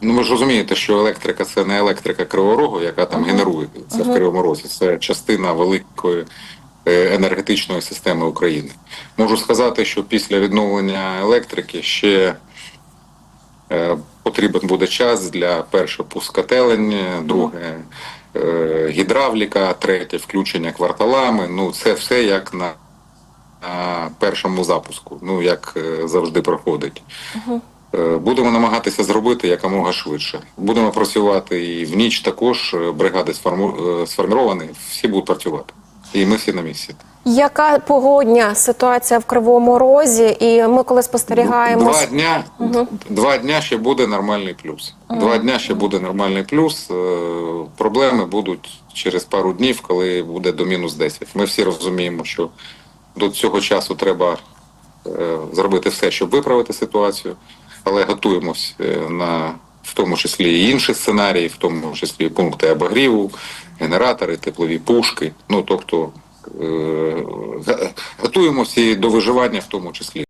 Ну ви ж розумієте, що електрика це не електрика Кривого Рогу, яка там генерує це в Кривому Розі. Це частина великої е, енергетичної системи України. Можу сказати, що після відновлення електрики ще е, потрібен буде час для перше пускателень, друге е, гідравліка, третє включення кварталами. Ну це все як на, першому запуску, ну як завжди проходить. Е, Будемо намагатися зробити якомога швидше. Будемо працювати і в ніч також. е, Бригади е, сформовані, всі будуть працювати. І ми всі на місці. Яка погодня ситуація в Кривому Розі? І ми коли спостерігаємо Два дня, два дня ще буде нормальний плюс. Два дня ще буде нормальний плюс. Проблеми будуть через пару днів, коли буде до мінус 10. Ми всі розуміємо, що до цього часу треба зробити все, щоб виправити ситуацію, але готуємось е, на в тому числі і інші сценарії, в тому числі пункти обогріву, генератори, теплові пушки. Ну тобто е, готуємося і до виживання в тому числі.